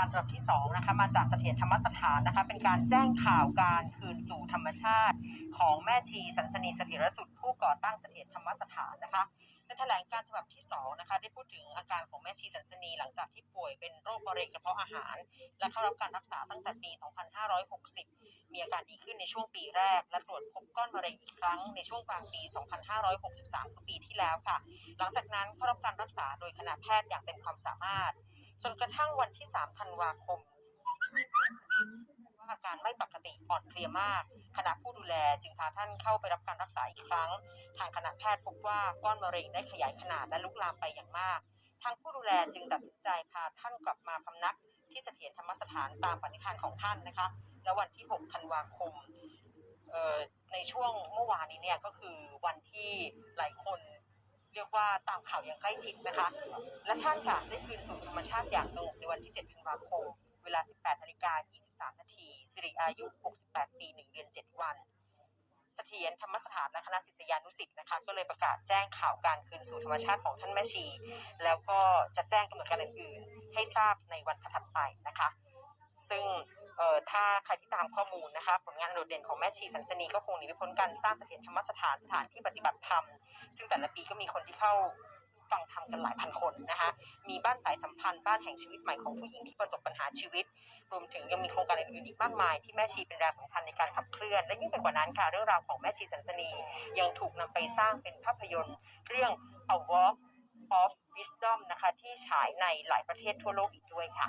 การฉบับที่2นะคะมาจากเสถียรธรรมสถานนะคะเป็นการแจ้งข่าวการคืนสู่ธรรมชาติ ของแม่ชีสันสนีเสถียรสุดผู้ก่อตั้งเสถียรธรรมสถานนะคะในแถลงการฉบับที่2นะคะได้พูดถึงอาการของแม่ชีสันสนีหลังจากที่ป่วยเป็นโรคมะเร็งกระเพาะอาหาร และเข้ารับการรักษาตั้งแต่ปี 2560 มีอาการดีขึ้นในช่วงปีแรก และตรวจพบก้อนมะเร็งอีกครั้งในช่วงกลางปี 2563คือปีที่แล้วค่ะ หลังจากนั้นเข้ารับการรักษาโดยคณะแพทย์อย่างเต็มความสามารถ จนกระทั่งวันที่ 3 ธันวาคมอาการไม่ปกติอ่อนเพลียมาก คณะผู้ดูแลจึงพาท่านเข้าไปรับการรักษาอีกครั้ง ทางคณะแพทย์พบว่าก้อนมะเร็งได้ขยายขนาดและลุกลามไปอย่างมาก ทางผู้ดูแลจึงตัดสินใจพาท่านกลับมาพำนัก ที่เสถียรธรรมสถานตามปณิธานของท่านนะคะ แล้ววันที่ 6 ธันวาคมในช่วงเมื่อวานนี้เนี่ยก็คือวันที่หลายคนเรียก ว่าตามข่าวอย่างใกล้ชิดนะคะ และท่านค่ะได้คืนสู่ธรรมชาติอย่างสงบในวันที่ 7 ธันวาคม เวลา 18นาฬิกา23 นาทีสิริอายุ 68 ปี 1 เดือน 7 วันเสถียรธรรมสถานและคณะศิษยานุศิษย์นะคะ ก็เลยประกาศแจ้งข่าวการคืนสู่ธรรมชาติของท่านแม่ชี แล้วก็จะแจ้งกำหนดการอื่นๆ ให้ทราบในวันถัดไปนะคะ ซึ่งเอ่อถ้าใครที่ตามข้อมูลนะคะผลงานอันโดดเด่นของแม่ชีสันสนีก็คงหนีไม่พ้นการสร้างเสถียรธรรมสถานสถานที่ปฏิบัติธรรม ซึ่งแต่ละปีก็มีคนที่เข้าฟังธรรมกันหลายพันคนนะคะ มีบ้านสายสัมพันธ์บ้านแห่งชีวิตใหม่ของผู้หญิงที่ประสบปัญหาชีวิต รวมถึงยังมีโครงการอื่นๆอีกมากมาย ที่แม่ชีเป็นแรงสำคัญในการขับเคลื่อน และยิ่งไปกว่านั้นค่ะเรื่องราวของแม่ชีสันสนียังถูกนำไปสร้างเป็นภาพยนตร์ เรื่อง A Walk of Wisdom นะคะที่ฉายในหลายประเทศทั่วโลกอีกด้วยค่ะ